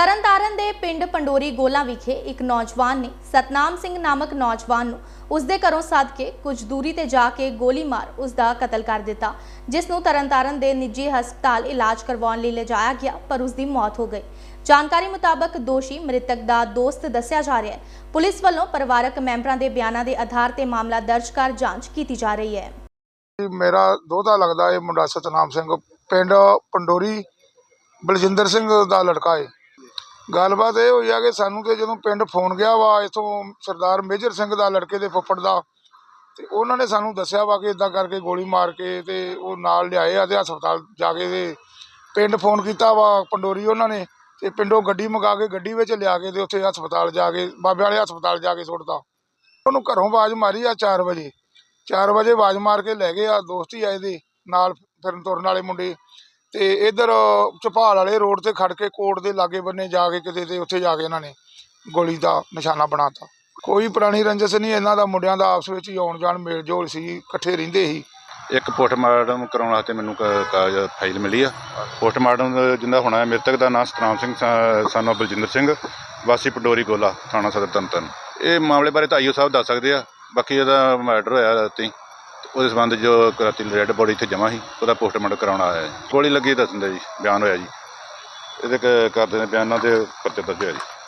ਤਰਨਤਾਰਨ ਦੇ ਪਿੰਡ ਪੰਡੋਰੀ ਗੋਲਾ ਵਿਖੇ ਇੱਕ ਨੌਜਵਾਨ ਨੇ ਸਤਨਾਮ ਸਿੰਘ ਨਾਮਕ ਨੌਜਵਾਨ ਨੂੰ ਉਸ ਦੇ ਘਰੋਂ ਸੱਦ ਕੇ ਕੁਝ ਦੂਰੀ ਤੇ ਜਾ ਕੇ ਗੋਲੀ ਮਾਰ ਉਸ ਦਾ ਕਤਲ ਕਰ ਦਿੱਤਾ, ਜਿਸ ਨੂੰ ਤਰਨਤਾਰਨ ਦੇ ਨਿੱਜੀ ਹਸਪਤਾਲ ਇਲਾਜ ਕਰਵਾਉਣ ਲਈ ਲਿਜਾਇਆ ਗਿਆ, ਪਰ ਉਸ ਦੀ ਮੌਤ ਹੋ ਗਈ। ਜਾਣਕਾਰੀ ਮੁਤਾਬਕ ਦੋਸ਼ੀ ਮ੍ਰਿਤਕ ਦਾ ਦੋਸਤ ਦੱਸਿਆ ਜਾ ਰਿਹਾ ਹੈ। ਪੁਲਿਸ ਵੱਲੋਂ ਪਰਿਵਾਰਕ ਮੈਂਬਰਾਂ ਦੇ ਬਿਆਨਾਂ ਦੇ ਆਧਾਰ ਤੇ ਮਾਮਲਾ ਦਰਜ ਕਰ ਜਾਂਚ ਕੀਤੀ ਜਾ ਰਹੀ ਹੈ। ਮੇਰਾ ਦੋਹਤਾ ਲੱਗਦਾ ਇਹ ਮੁੰਡਾ ਸਤਨਾਮ ਸਿੰਘ, ਪਿੰਡ ਪੰਡੋਰੀ ਬਲਜਿੰਦਰ ਸਿੰਘ ਦਾ ਲੜਕਾ ਹੈ। ਗੱਲਬਾਤ ਇਹ ਹੋਈ ਆ ਕਿ ਸਾਨੂੰ ਤੇ ਜਦੋਂ ਪਿੰਡ ਫੋਨ ਗਿਆ ਵਾ, ਇਥੋਂ ਸਰਦਾਰ ਮੇਜਰ ਸਿੰਘ ਦਾ, ਲੜਕੇ ਦੇ ਫੁੱਫੜ ਦਾ, ਤੇ ਉਹਨਾਂ ਨੇ ਸਾਨੂੰ ਦੱਸਿਆ ਵਾ ਕਿ ਇਦਾਂ ਕਰਕੇ ਗੋਲੀ ਮਾਰ ਕੇ ਤੇ ਉਹ ਨਾਲ ਲਿਆਏ ਆ ਤੇ ਹਸਪਤਾਲ ਜਾ ਕੇ ਤੇ ਪਿੰਡ ਫੋਨ ਕੀਤਾ ਵਾ, ਪੰਡੋਰੀ ਉਹਨਾਂ ਨੇ, ਤੇ ਪਿੰਡੋਂ ਗੱਡੀ ਮੰਗਾ ਕੇ ਗੱਡੀ ਵਿੱਚ ਲਿਆ ਕੇ ਤੇ ਉੱਥੇ ਹਸਪਤਾਲ ਜਾ ਕੇ, ਬਾਬੇ ਵਾਲੇ ਹਸਪਤਾਲ ਜਾ ਕੇ ਸੁੱਟਤਾ। ਉਹਨੂੰ ਘਰੋਂ ਆਵਾਜ਼ ਮਾਰੀ ਆ 4 ਵਜੇ। 4 ਵਜੇ ਆਵਾਜ਼ ਮਾਰ ਕੇ ਲੈ ਗਏ ਆ, ਦੋਸਤ ਹੀ ਆਏ ਦੇ ਨਾਲ ਫਿਰਨ ਤੁਰਨ ਵਾਲੇ ਮੁੰਡੇ। ਤੇ ਇਧਰ ਚਪਾਲ ਵਾਲੇ ਰੋਡ ਤੇ ਖੜ ਕੇ ਕੋਰਟ ਦੇ ਲਾਗੇ ਬੰਨੇ ਜਾ ਕੇ ਕਿਤੇ ਤੇ ਉੱਥੇ ਜਾ ਕੇ ਇਹਨਾਂ ਨੇ ਗੋਲੀ ਦਾ ਨਿਸ਼ਾਨਾ ਬਣਾਤਾ। ਕੋਈ ਪੁਰਾਣੀ ਰੰਜਿਸ਼ ਨਹੀਂ, ਇਹਨਾਂ ਦਾ ਮੁੰਡਿਆਂ ਦਾ ਆਪਸ ਵਿੱਚ ਹੀ ਆਉਣ ਜਾਣ ਮੇਲ ਜੋਲ ਸੀ, ਇਕੱਠੇ ਰਹਿੰਦੇ ਸੀ। ਇੱਕ ਪੋਸਟਮਾਰਟਮ ਕਰਾਉਣ ਵਾਸਤੇ ਮੈਨੂੰ ਕਾਗਜ਼ ਫਾਈਲ ਮਿਲੀ ਆ। ਪੋਸਟਮਾਰਟਮ ਜਿੰਦਾ ਹੋਣਾ ਹੈ ਮ੍ਰਿਤਕ ਦਾ ਨਾਮ ਸਤਨਾਮ ਸਿੰਘ ਸਾਨੂੰ ਬਲਜਿੰਦਰ ਸਿੰਘ, ਵਾਸੀ ਪੰਡੋਰੀ ਗੋਲਾ, ਥਾਣਾ ਸਦਰ ਤੰਤਨ ਇਹ ਮਾਮਲੇ ਬਾਰੇ ਤਾਂ ਆਈਓ ਸਾਹਿਬ ਦੱਸ ਸਕਦੇ ਆ, ਬਾਕੀ ਇਹਦਾ ਮਰਡਰ ਹੋਇਆ ਰਾਤੀ। ਉਹਦੇ ਸੰਬੰਧ ਜੋ ਰਾਤੀ ਰੈੱਡ ਬੋਡੀ ਇੱਥੇ ਜਮ੍ਹਾਂ ਸੀ, ਉਹਦਾ ਪੋਸਟਮਾਰਟਮ ਕਰਾਉਣ ਆਇਆ ਜੀ। ਗੋਲੀ ਲੱਗੀ ਦੱਸਦੇ ਜੀ, ਬਿਆਨ ਹੋਇਆ ਜੀ। ਇਹਦੇ ਕ- ਕਰਦੇ ਨੇ ਬਿਆਨਾਂ ਦੇ ਪਰਚਾ ਦਰਜ ਹੋਇਆ ਜੀ।